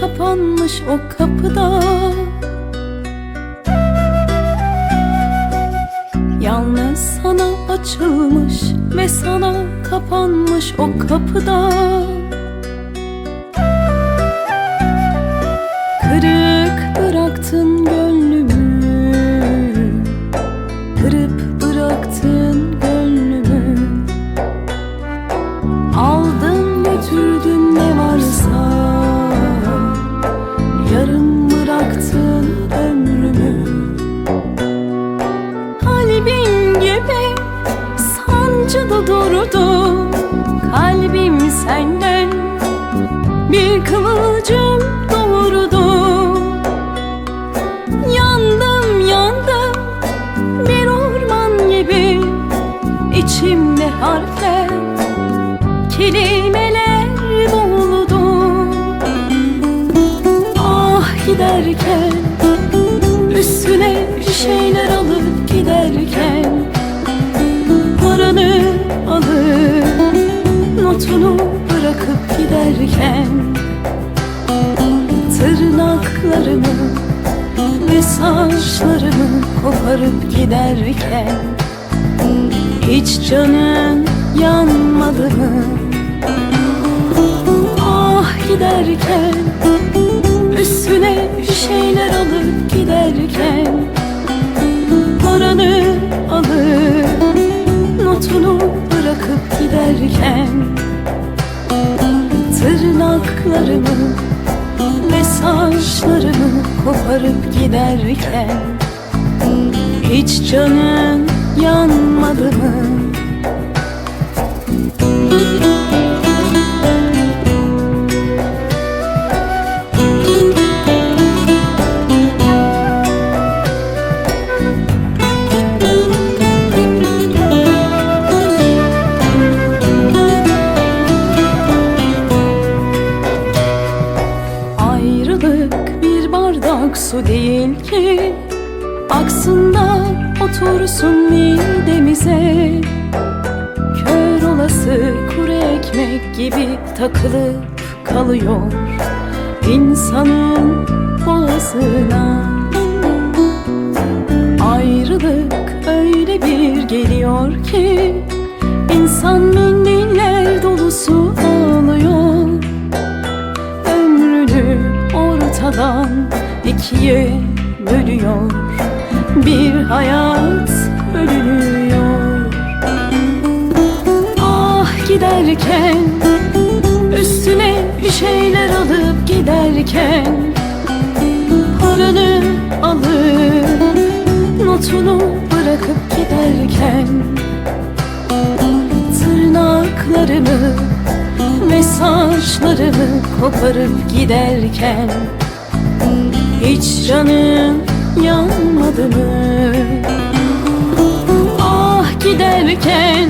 kapanmış o kapıda. Yalnız sana açılmış ve sana kapanmış o kapıda. Kırık bıraktın gönlümü Kırıp bıraktın bir kıvılcım doğurdu Yandım yandım bir orman gibi içimde harfler kelimeler boğuldu Ah giderken üstüne bir şeyler alıp giderken ve saçlarımı koparıp giderken Hiç canın yanmadı mı? Ah giderken Üstüne bir şeyler alıp giderken koparıp giderken Hiç canın yanmadı mı? Ayrılık bir bardak su değil ki. Aksında otursun midemize. Kör olası kuru ekmek gibi takılıp kalıyor insanın boğazına. Ayrılık öyle bir geliyor ki insan mendiller dolusu ağlıyor. Ömrünü ortadan ikiye bölüyor. Bir hayat bölünüyor. Ah giderken üstüne bir şeyler alıp giderken Paranı alıp notunu bırakıp giderken Tırnaklarımı ve saçlarımı koparıp giderken Hiç canın yanmadı mı? Ah giderken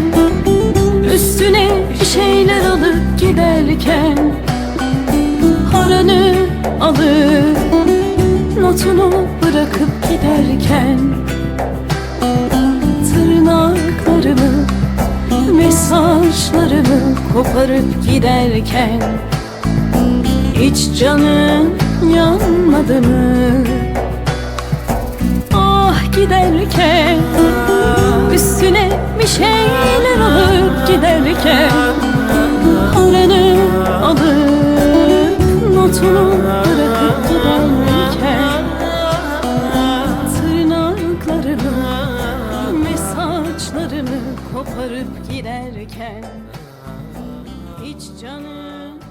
Üstüne bir şeyler alıp giderken Paranı alıp Notunu bırakıp giderken Tırnaklarımı ve saçlarımı koparıp giderken Hiç canın yanmadı mı? Ah giderken Üstüne bir şeyler alıp giderken Halını alıp notunu bırakıp giderken Tırnaklarımı ve saçlarımı koparıp giderken Hiç canım